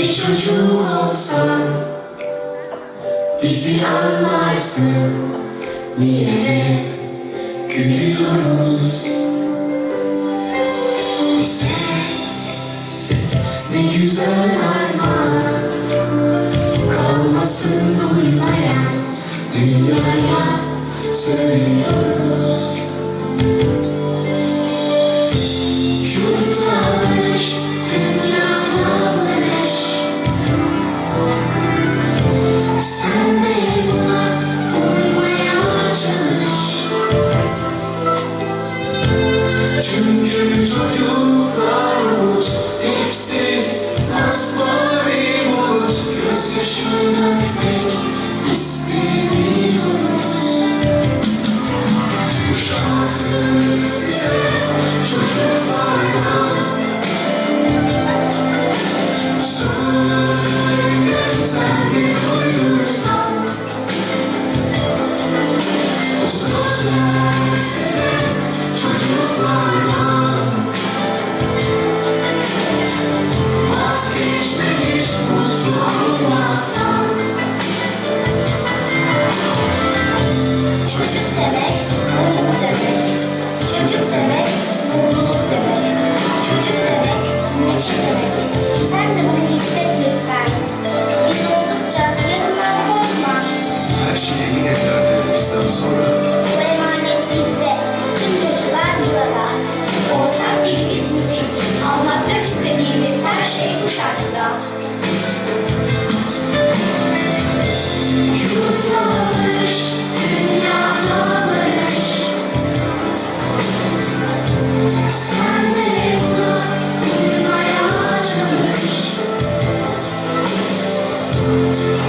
bir çocuk olsan Bizi anlarsın. Niye hep gülüyoruz? Bize ne güzel armağan Kalmasın duymayan Dünyaya söylüyoruz.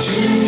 You.